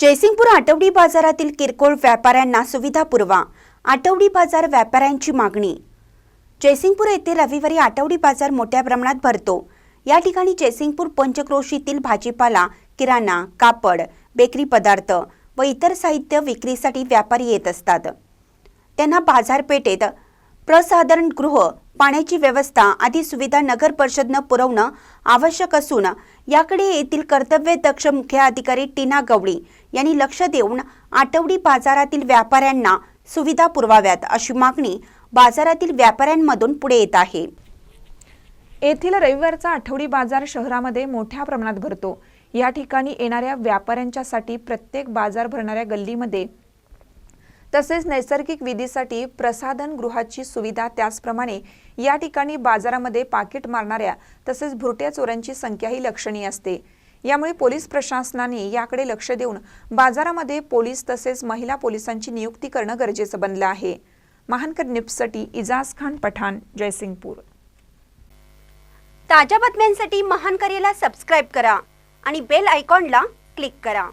जयसिंगपूर आठवडी बाजारातील किरकोळ व्यापाऱ्यांना सुविधा पुरवा. आठवडी बाजार व्यापाऱ्यांची मागणी. जयसिंगपूर येथे रविवारी आठवडी बाजार मोठ्या प्रमाणात भरतो. या ठिकाणी जयसिंगपूर पंचक्रोशीतील भाजीपाला किराणा कापड बेकरी पदार्थ व इतर साहित्य विक्रीसाठी व्यापारी येत असतात. त्यांना बाजारपेठेत प्रसाधारण गृह पाण्याची व्यवस्था आदी सुविधा नगर परिषदनं पुरवणं आवश्यक असून याकडे येथील कर्तव्यदक्ष मुख्य अधिकारी टीना गवळी यांनी लक्ष देऊन आठवडी बाजारातील व्यापाऱ्यांना सुविधा पुरवाव्यात अशी मागणी बाजारातील व्यापाऱ्यांमधून पुढे येत आहे. येथील रविवारचा आठवडी बाजार शहरामध्ये मोठ्या प्रमाणात भरतो. या ठिकाणी येणाऱ्या व्यापाऱ्यांच्यासाठी प्रत्येक बाजार भरणाऱ्या गल्लीमध्ये तसेच नैसर्गिक विधीसाठी प्रसाधन गृहाची सुविधा त्याचप्रमाणे या ठिकाणी बाजारामध्ये पाकिट मारणाऱ्या तसेच भुरट्या चोरांची संख्याही लक्षणीय असते. यामुळे पोलीस प्रशासनाने याकडे लक्ष देऊन बाजारामध्ये पोलीस तसेच महिला पोलिसांची नियुक्ती करणं गरजेचं बनलं आहे. महानकर निप्ससाठी इजाज खान पठाण जयसिंगपूर. ताज्या बातम्यांसाठी महानकरेला सबस्क्राईब करा आणि बेल आयकॉनला क्लिक करा.